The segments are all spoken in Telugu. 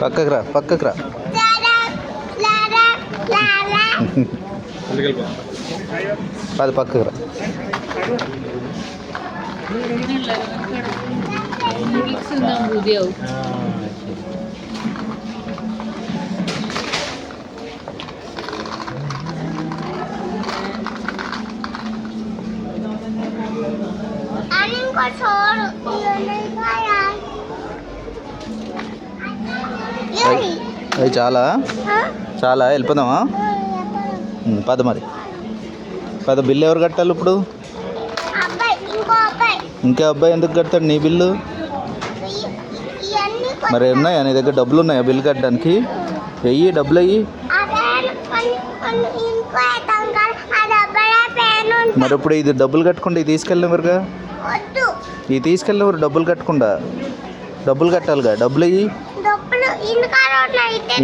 పక్కకు రా పక్కకు రా లారా లారా లారా అది పక్కకు రా అవి చాలా? చాలా? వెళ్ళిపోదామా? పద మరి. పద బిల్లు ఎవరు కట్టాలి ఇప్పుడు? ఇంకో అబ్బాయి ఎందుకు కడతాడు నీ బిల్లు. మరి ఉన్నాయా? నీ దగ్గర డబ్బులు ఉన్నాయా బిల్లు కట్టడానికి? వెయ్యి డబ్బులు అయ్యి. మరి ఇప్పుడు ఇది డబ్బులు కట్టకుండా ఇది తీసుకెళ్ళినవరుగా ఇది తీసుకెళ్ళినవారు డబ్బులు కట్టకుండా? డబ్బులు కట్టాలిగా డబ్బులు అయ్యి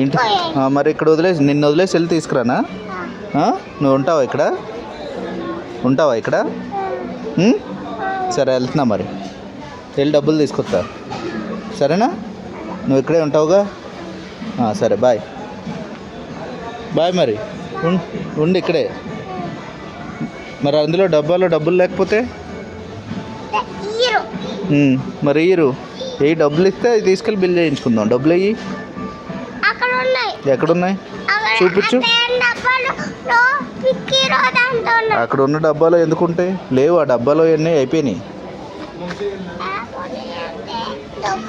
ఇంటి మరి ఇక్కడ వదిలేసి నిన్ను వదిలేసి వెళ్ళి తీసుకురానా? నువ్వు ఉంటావా ఇక్కడ? ఉంటావా ఇక్కడ? సరే వెళ్తున్నా మరి. వెళ్ళి డబ్బులు తీసుకొస్తా. సరేనా? నువ్వు ఇక్కడే ఉంటావుగా? సరే బాయ్. బాయ్ మరి. ఉండి ఇక్కడే. మరి అందులో డబ్బాలో డబ్బులు లేకపోతే? మరి ఇయ్యరు. ఏ డబ్బులు ఇస్తే అది తీసుకెళ్ళి బిల్ చేయించుకుందాం. డబ్బులు అయ్యి ఎక్కడున్నాయి? చూపించు. అక్కడ ఉన్న డబ్బాలో ఎందుకుంటాయి లేవు ఆ డబ్బాలో అన్నీ అయిపోయినాయి?